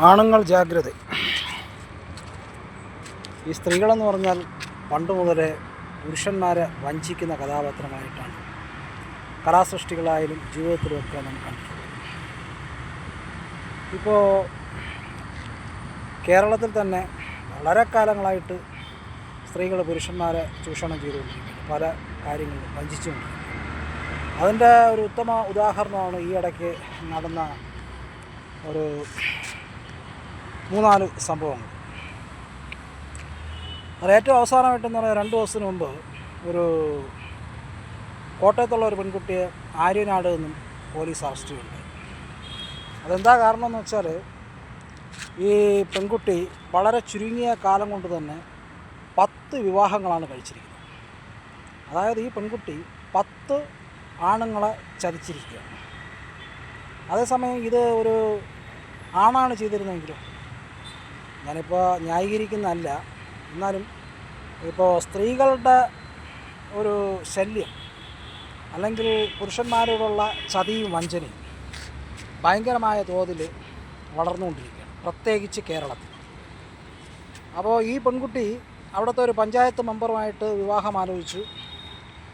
ആണുങ്ങൾ ജാഗ്രത. ഈ സ്ത്രീകളെന്ന് പറഞ്ഞാൽ പണ്ട് മുതലേ പുരുഷന്മാരെ വഞ്ചിക്കുന്ന കഥാപാത്രമായിട്ടാണ് കലാസൃഷ്ടികളായാലും ജീവിതത്തിലുമൊക്കെ നമുക്ക് കണ്ടിട്ടുള്ളത്. ഇപ്പോൾ കേരളത്തിൽ തന്നെ വളരെ കാലങ്ങളായിട്ട് സ്ത്രീകൾ പുരുഷന്മാരെ ചൂഷണം ചെയ്തുകൊണ്ടിരിക്കുന്നു. പല കാര്യങ്ങളും വഞ്ചിച്ചുകൊണ്ട് അതിന്റെ ഒരു ഉത്തമ ഉദാഹരണമാണ് ഈ ഇടയ്ക്ക് നടന്ന ഒരു മൂന്നാൽ സംഭവങ്ങൾ. അത് ഏറ്റവും അവസാനമായിട്ടെന്ന് പറഞ്ഞാൽ രണ്ട് ദിവസത്തിന് മുമ്പ് ഒരു കോട്ടയത്തുള്ള ഒരു പെൺകുട്ടിയെ ആര്യനാട് നിന്നും പോലീസ് അറസ്റ്റ് ചെയ്യുന്നുണ്ട് അതെന്താ കാരണം എന്ന് വെച്ചാൽ ഈ പെൺകുട്ടി വളരെ ചുരുങ്ങിയ കാലം കൊണ്ട് തന്നെ പത്ത് വിവാഹങ്ങളാണ് കഴിച്ചിരിക്കുന്നത്. അതായത് ഈ പെൺകുട്ടി പത്ത് ആണുങ്ങളെ ചതിച്ചിരിക്കുകയാണ്. അതേസമയം ഇത് ഒരു ആണാണ് ചെയ്തിരുന്നെങ്കിലും ഞാനിപ്പോൾ ന്യായീകരിക്കുന്നതല്ല. എന്നാലും ഇപ്പോൾ സ്ത്രീകളുടെ ഒരു ശല്യം അല്ലെങ്കിൽ പുരുഷന്മാരോടുള്ള ചതിയും വഞ്ചനയും ഭയങ്കരമായ തോതിൽ വളർന്നുകൊണ്ടിരിക്കുകയാണ് പ്രത്യേകിച്ച് കേരളത്തിൽ. അപ്പോൾ ഈ പെൺകുട്ടി അവിടുത്തെ ഒരു പഞ്ചായത്ത് മെമ്പറുമായിട്ട് വിവാഹം ആലോചിച്ചു.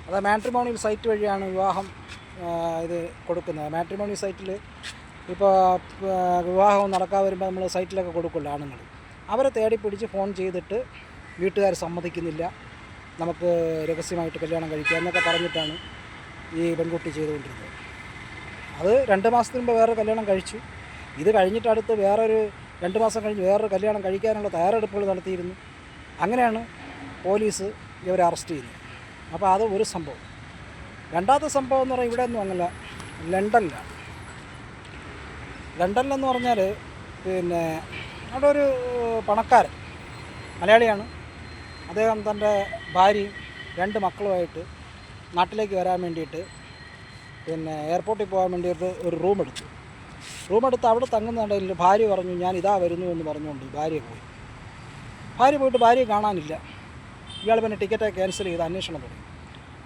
അത് മാട്രിമോണിയൽ സൈറ്റ് വഴിയാണ് വിവാഹം ഇത് കൊടുക്കുന്നത്. മാട്രിമോണിയൽ സൈറ്റിൽ ഇപ്പോൾ വിവാഹം നടക്കാൻ വരുമ്പോൾ നമ്മൾ സൈറ്റിലൊക്കെ കൊടുക്കുമല്ലോ ആണുങ്ങൾ അവരെ തേടി പിടിച്ച് ഫോൺ ചെയ്തിട്ട് വീട്ടുകാർ സമ്മതിക്കുന്നില്ല. നമുക്ക് രഹസ്യമായിട്ട് കല്യാണം കഴിക്കുക എന്നൊക്കെ പറഞ്ഞിട്ടാണ് ഈ പെൺകുട്ടി ചെയ്തുകൊണ്ടിരുന്നത്. അത് രണ്ട് മാസത്തിന് മുമ്പ് വേറെ കല്യാണം കഴിച്ചു. ഇത് കഴിഞ്ഞിട്ട് അടുത്ത് വേറൊരു രണ്ട് മാസം കഴിഞ്ഞ് വേറൊരു കല്യാണം കഴിക്കാനുള്ള തയ്യാറെടുപ്പുകൾ നടത്തിയിരുന്നു. അങ്ങനെയാണ് പോലീസ് ഇവരെ അറസ്റ്റ് ചെയ്തത്. അപ്പോൾ അത് ഒരു സംഭവം. രണ്ടാമത്തെ സംഭവം എന്ന് പറഞ്ഞാൽ ഇവിടെ ഒന്നും അങ്ങല്ല ലണ്ടനിലാണ്. ലണ്ടനിലെന്ന് പറഞ്ഞാൽ പിന്നെ അവിടെ ഒരു പണക്കാരൻ മലയാളിയാണ്. അദ്ദേഹം തന്റെ ഭാര്യയും രണ്ട് മക്കളുമായിട്ട് നാട്ടിലേക്ക് വരാൻ വേണ്ടിയിട്ട് പിന്നെ എയർപോർട്ടിൽ പോകാൻ വേണ്ടിയിട്ട് ഒരു റൂം എടുത്തു. റൂം എടുത്ത് അവിടെ തങ്ങുന്നുണ്ടെങ്കിൽ ഭാര്യ പറഞ്ഞു ഞാൻ ഇതാ വരുന്നു എന്ന് പറഞ്ഞുകൊണ്ട് ഭാര്യ പോയി. ഭാര്യ പോയിട്ട് ഭാര്യയെ കാണാനില്ല. ഇയാൾ പിന്നെ ടിക്കറ്റ് ക്യാൻസൽ ചെയ്ത് അന്വേഷണം തുടങ്ങി.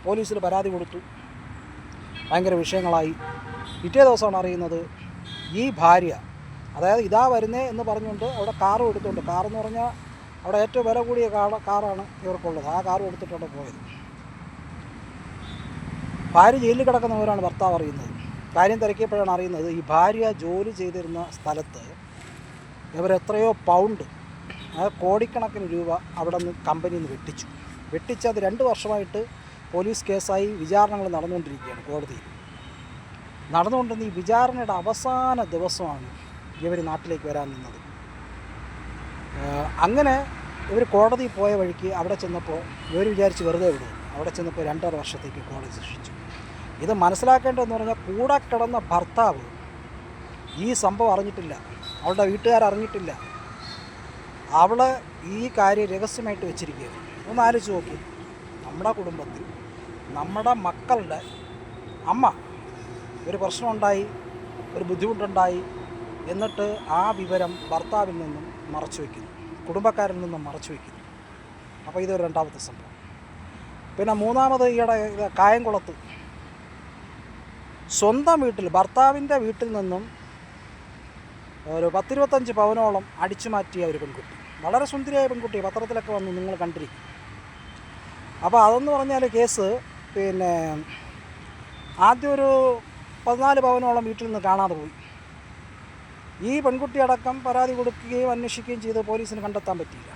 പോലീസിൽ പരാതി കൊടുത്തു. ഭയങ്കര വിഷയങ്ങളായി. പിറ്റേ ദിവസമാണ് അറിയുന്നത് ഈ ഭാര്യ അതായത് ഇതാ വരുന്നേ എന്ന് പറഞ്ഞുകൊണ്ട് അവിടെ കാറും എടുത്തുകൊണ്ട് കാറെന്ന് പറഞ്ഞാൽ അവിടെ ഏറ്റവും വില കൂടിയ കാറാണ് ഇവർക്കുള്ളത്. ആ കാറും എടുത്തിട്ടാണ് പോയത്. ഭാര്യ ജയിലിൽ കിടക്കുന്നവരാണ് ഭർത്താവ് അറിയുന്നത്. കാര്യം തിരക്കിയപ്പോഴാണ് അറിയുന്നത് ഈ ഭാര്യ ജോലി ചെയ്തിരുന്ന സ്ഥലത്ത് ഇവരെത്രയോ പൗണ്ട് അതായത് കോടിക്കണക്കിന് രൂപ അവിടെ നിന്ന് കമ്പനിയിൽ നിന്ന് വെട്ടിച്ചു. വെട്ടിച്ച് അത് രണ്ട് വർഷമായിട്ട് പോലീസ് കേസായി വിചാരണകൾ നടന്നുകൊണ്ടിരിക്കുകയാണ് കോടതിയിൽ. നടന്നുകൊണ്ടിരുന്ന ഈ വിചാരണയുടെ അവസാന ദിവസമാണ് ഇവർ നാട്ടിലേക്ക് വരാൻ നിന്നത്. അങ്ങനെ ഇവർ കോടതി പോയ വഴിക്ക് അവിടെ ചെന്നപ്പോൾ ഇവർ വിചാരിച്ച് വെറുതെ വിടും. അവിടെ ചെന്നപ്പോൾ രണ്ടര വർഷത്തേക്ക് കോടതി ശിക്ഷിച്ചു. ഇത് മനസ്സിലാക്കേണ്ടതെന്ന് പറഞ്ഞാൽ കൂടെ കിടന്ന ഭർത്താവ് ഈ സംഭവം അറിഞ്ഞിട്ടില്ല. അവളുടെ വീട്ടുകാർ അറിഞ്ഞിട്ടില്ല. അവൾ ഈ കാര്യം രഹസ്യമായിട്ട് വെച്ചിരിക്കുകയാണ്. ഒന്ന് ആലോചിച്ച് നോക്കി. നമ്മുടെ കുടുംബത്തിൽ നമ്മുടെ മക്കളുടെ അമ്മ ഒരു പ്രശ്നമുണ്ടായി ഒരു ബുദ്ധിമുട്ടുണ്ടായി എന്നിട്ട് ആ വിവരം ഭർത്താവിൽ നിന്നും മറച്ചു വയ്ക്കുന്നു. കുടുംബക്കാരിൽ നിന്നും മറച്ചു വയ്ക്കുന്നു. അപ്പോൾ ഇതൊരു രണ്ടാമത്തെ സംഭവം. പിന്നെ മൂന്നാമത് ഈയിടെ കായംകുളത്ത് സ്വന്തം വീട്ടിൽ ഭർത്താവിന്റെ വീട്ടിൽ നിന്നും ഒരു പത്തിരുപത്തഞ്ച് പവനോളം അടിച്ചു മാറ്റിയ ഒരു പെൺകുട്ടി. വളരെ സുന്ദരിയായ പെൺകുട്ടി പത്രത്തിലൊക്കെ വന്ന് നിങ്ങൾ കണ്ടിരിക്കും. അപ്പോൾ അതെന്ന് പറഞ്ഞാൽ കേസ് പിന്നെ ആദ്യം ഒരു പതിനാല് പവനോളം വീട്ടിൽ നിന്ന് കാണാതെ പോയി. ഈ പെൺകുട്ടിയടക്കം പരാതി കൊടുക്കുകയും അന്വേഷിക്കുകയും ചെയ്ത് പോലീസിന് കണ്ടെത്താൻ പറ്റിയില്ല.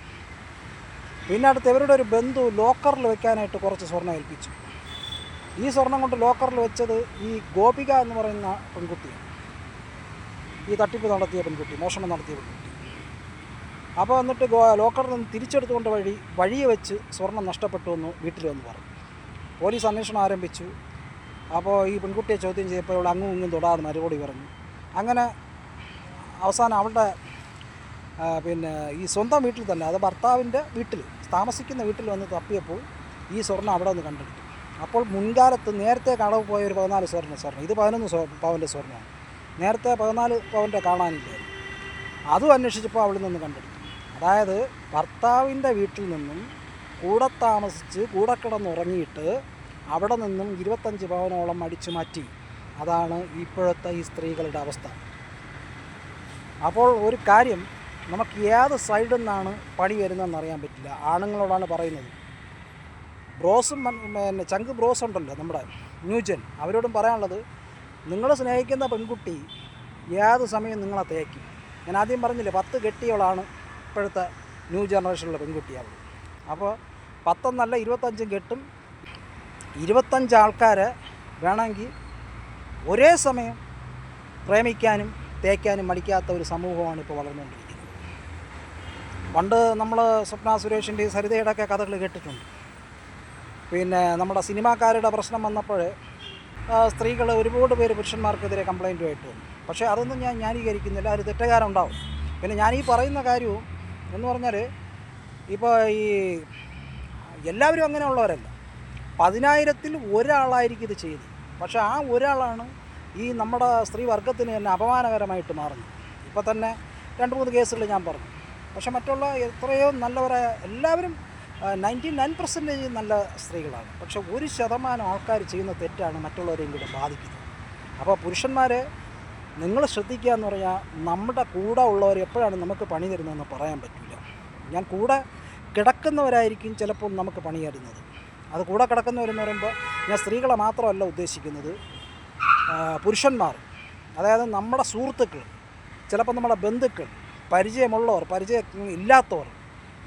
പിന്നെ അടുത്ത് ഇവരുടെ ഒരു ബന്ധു ലോക്കറിൽ വെക്കാനായിട്ട് കുറച്ച് സ്വർണം ഏൽപ്പിച്ചു. ഈ സ്വർണം കൊണ്ട് ലോക്കറിൽ വെച്ചത് ഈ ഗോപിക എന്ന് പറയുന്ന പെൺകുട്ടിയാണ്. ഈ തട്ടിപ്പ് നടത്തിയ പെൺകുട്ടി മോഷണം നടത്തിയ പെൺകുട്ടി. അപ്പോൾ എന്നിട്ട് ലോക്കറിൽ നിന്ന് തിരിച്ചെടുത്തുകൊണ്ട് വഴി വഴിയെ വെച്ച് സ്വർണം നഷ്ടപ്പെട്ടു എന്ന് വീട്ടിൽ വന്ന് പറഞ്ഞു. പോലീസ് അന്വേഷണം ആരംഭിച്ചു. അപ്പോൾ ഈ പെൺകുട്ടിയെ ചോദ്യം ചെയ്തപ്പോൾ ഇവിടെ അങ്ങും ഇങ്ങും തൊടാതെ മറുപടി പറഞ്ഞു. അങ്ങനെ അവസാനം അവളുടെ പിന്നെ ഈ സ്വന്തം വീട്ടിൽ തന്നെ അത് ഭർത്താവിന്റെ വീട്ടിൽ താമസിക്കുന്ന വീട്ടിൽ വന്ന് തപ്പിയപ്പോൾ ഈ സ്വർണം അവിടെ ഒന്ന് കണ്ടെടുത്തു. അപ്പോൾ മുൻകാലത്ത് നേരത്തെ കളവ് പോയ ഒരു പതിനാല് സ്വർണ സ്വർണം. ഇത് പതിനൊന്ന് പവന്റെ സ്വർണമാണ്. നേരത്തെ പതിനാല് പവന്റെ കാണാനില്ലായിരുന്നു. അതും അന്വേഷിച്ചപ്പോൾ അവിടെ നിന്ന് കണ്ടെടുത്തു. അതായത് ഭർത്താവിന്റെ വീട്ടിൽ നിന്നും കൂടെ താമസിച്ച് കൂടെ കിടന്നുറങ്ങിയിട്ട് അവിടെ നിന്നും ഇരുപത്തഞ്ച് പവനോളം അടിച്ചു മാറ്റി. അതാണ് ഇപ്പോഴത്തെ ഈ സ്ത്രീകളുടെ അവസ്ഥ. അപ്പോൾ ഒരു കാര്യം നമുക്ക് ഏത് സൈഡിൽ നിന്നാണ് പണി വരുന്നതെന്ന് അറിയാൻ പറ്റില്ല. ആണുങ്ങളോടാണ് പറയുന്നത്. ബ്രോസും പിന്നെ ചങ്ക് ബ്രോസ് ഉണ്ടല്ലോ നമ്മുടെ ന്യൂജൻ. അവരോടും പറയാനുള്ളത് നിങ്ങൾ സ്നേഹിക്കുന്ന പെൺകുട്ടി ഏത് സമയം നിങ്ങളെ തേക്കും? ഞാൻ ആദ്യം പറഞ്ഞില്ലേ പത്ത് കെട്ടിയവളാണ് ഇപ്പോഴത്തെ ന്യൂ ജനറേഷനിലുള്ള പെൺകുട്ടിയാണ് അപ്പോൾ പത്തൊന്നല്ല ഇരുപത്തഞ്ചും കെട്ടും. ഇരുപത്തഞ്ച് ആൾക്കാരെ വേണമെങ്കിൽ ഒരേ സമയം പ്രേമിക്കാനും തേക്കാനും മടിക്കാത്ത ഒരു സമൂഹമാണ് ഇപ്പോൾ വളർന്നുകൊണ്ടിരിക്കുന്നത്. പണ്ട് നമ്മൾ സ്വപ്ന സുരേഷിന്റെയും സരിതയുടെ ഒക്കെ കഥകൾ കേട്ടിട്ടുണ്ട്. പിന്നെ നമ്മുടെ സിനിമാക്കാരുടെ പ്രശ്നം വന്നപ്പോൾ സ്ത്രീകൾ ഒരുപാട് പേര് പുരുഷന്മാർക്കെതിരെ കംപ്ലൈന്റുമായിട്ട് വന്നു. പക്ഷേ അതൊന്നും ഞാൻ ന്യായീകരിക്കുന്നില്ല ഒരു തെറ്റുകാരുണ്ടാവും പിന്നെ ഞാൻ ഈ പറയുന്ന കാര്യവും എന്ന് പറഞ്ഞാൽ ഇപ്പോൾ ഈ എല്ലാവരും അങ്ങനെയുള്ളവരല്ല. പതിനായിരത്തിൽ ഒരാളായിരിക്കും ഇത് ചെയ്ത് പക്ഷേ ആ ഒരാളാണ് ഈ നമ്മുടെ സ്ത്രീ വർഗത്തിന് തന്നെ അപമാനകരമായിട്ട് മാറുന്നു. ഇപ്പോൾ തന്നെ രണ്ട് മൂന്ന് കേസുകൾ ഞാൻ പറഞ്ഞു. പക്ഷേ മറ്റുള്ള എത്രയോ നല്ലവരായ എല്ലാവരും നയന്റി നയൻ പെർസെന്റേജ് നല്ല സ്ത്രീകളാണ്. പക്ഷേ ഒരു ശതമാനം ആൾക്കാർ ചെയ്യുന്ന തെറ്റാണ് മറ്റുള്ളവരെയും കൂടെ ബാധിക്കുന്നത്. അപ്പോൾ പുരുഷന്മാരെ നിങ്ങൾ ശ്രദ്ധിക്കുക എന്ന് പറഞ്ഞാൽ നമ്മുടെ കൂടെ ഉള്ളവർ എപ്പോഴാണ് നമുക്ക് പണി തരുന്നതെന്ന് പറയാൻ പറ്റില്ല ഞാൻ കൂടെ കിടക്കുന്നവരായിരിക്കും ചിലപ്പോൾ നമുക്ക് പണി അത് കൂടെ കിടക്കുന്നവരെന്ന് പറയുമ്പോൾ ഞാൻ സ്ത്രീകളെ മാത്രമല്ല ഉദ്ദേശിക്കുന്നത് പുരുഷന്മാർ. അതായത് നമ്മുടെ സുഹൃത്തുക്കൾ ചിലപ്പോൾ നമ്മുടെ ബന്ധുക്കൾ പരിചയമുള്ളവർ പരിചയം ഇല്ലാത്തവർ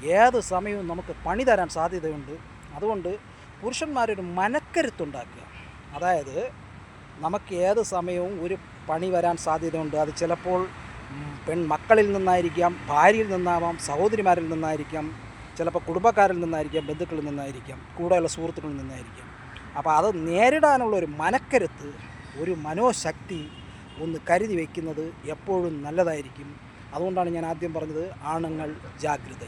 ഏത് സമയവും നമുക്ക് പണി തരാൻ സാധ്യതയുണ്ട്. അതുകൊണ്ട് പുരുഷന്മാരൊരു മനക്കരുത്തുണ്ടാക്കുക. അതായത് നമുക്ക് ഏത് സമയവും ഒരു പണി വരാൻ സാധ്യതയുണ്ട്. അത് ചിലപ്പോൾ പെൺമക്കളിൽ നിന്നായിരിക്കാം ഭാര്യയിൽ നിന്നാവാം സഹോദരിമാരിൽ നിന്നായിരിക്കാം ചിലപ്പോൾ കുടുംബക്കാരിൽ നിന്നായിരിക്കാം ബന്ധുക്കളിൽ നിന്നായിരിക്കാം കൂടെയുള്ള സുഹൃത്തുക്കളിൽ നിന്നായിരിക്കാം. അപ്പോൾ അത് നേരിടാനുള്ള ഒരു മനക്കരുത്ത് ഒരു മനോശക്തി ഒന്ന് കരുതി വയ്ക്കുന്നത് എപ്പോഴും നല്ലതായിരിക്കും. അതുകൊണ്ടാണ് ഞാൻ ആദ്യം പറഞ്ഞത് ആണുങ്ങൾ ജാഗ്രത